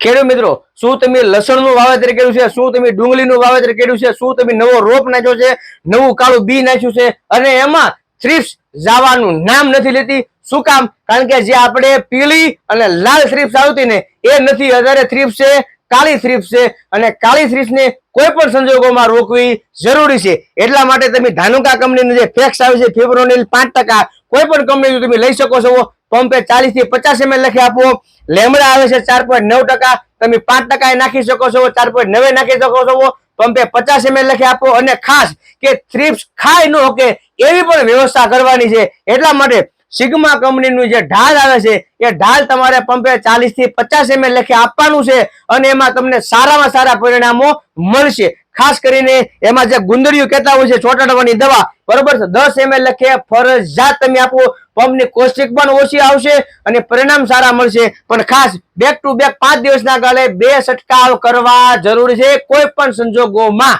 ખેડૂત મિત્રો, શું તમે લસણનું વાવેતર કર્યું છે? શું તમે ડુંગળીનું વાવેતર કર્યું છે? શું તમે નવો રોપ નાખ્યો છે? નવું કાળું બી નાખ્યું છે? અને એમાં થ્રીપ્સ જવાનું નામ નથી લેતી. શું કામ? કારણ કે જે આપણે પીળી અને લાલ થ્રીપ્સ આવતી ને, એ નથી. અત્યારે થ્રીપ્સ છે કાળી થ્રીપ્સ છે અને કાળી શ્રીફને કોઈ પણ સંજોગોમાં રોકવી જરૂરી છે. એટલા માટે તમે ધાનુકા કંપનીનું જે ફેક્સ આવે છે ફેબ્રોનિલ પાંચ ટકા કોઈ પણ કંપનીનું તમે લઈ શકો છો, પંપે ચાલીસથી પચાસ એમએલ લખી આપો. લેમડા આવે છે ચાર પોઈન્ટ નવ ટકા, તમે પાંચ ટકા નાખી શકો છો, ચાર પોઈન્ટ નવે નાખી શકો છો, પંપે પચાસ એમએલ લખી આપો. અને ખાસ કે થ્રીપ્સ ખાય ન કે એવી પણ વ્યવસ્થા કરવાની છે. એટલા માટે સિગ્મા કંપનીનું જે ઢાલ આવે છે, એ ઢાલ તમારે પંપે ચાલીસથી પચાસ એમએલ લખી આપવાનું છે અને એમાં તમને સારામાં સારા પરિણામો મળશે. ખાસ કરીને એમાં જે ગુંદડીયું કહેતા હોય છે, ચોટાડવાની દવા, બરોબર છે? દસ એમએલ લખે, ફરજિયાત તમે આપો. પંપની કોસ્ટિક પણ ઓછી આવશે અને પરિણામ સારા મળશે. પણ ખાસ બેક ટુ બેક પાંચ દિવસના ગાળે બે છંટકાવ કરવા જરૂરી છે કોઈ પણ સંજોગોમાં.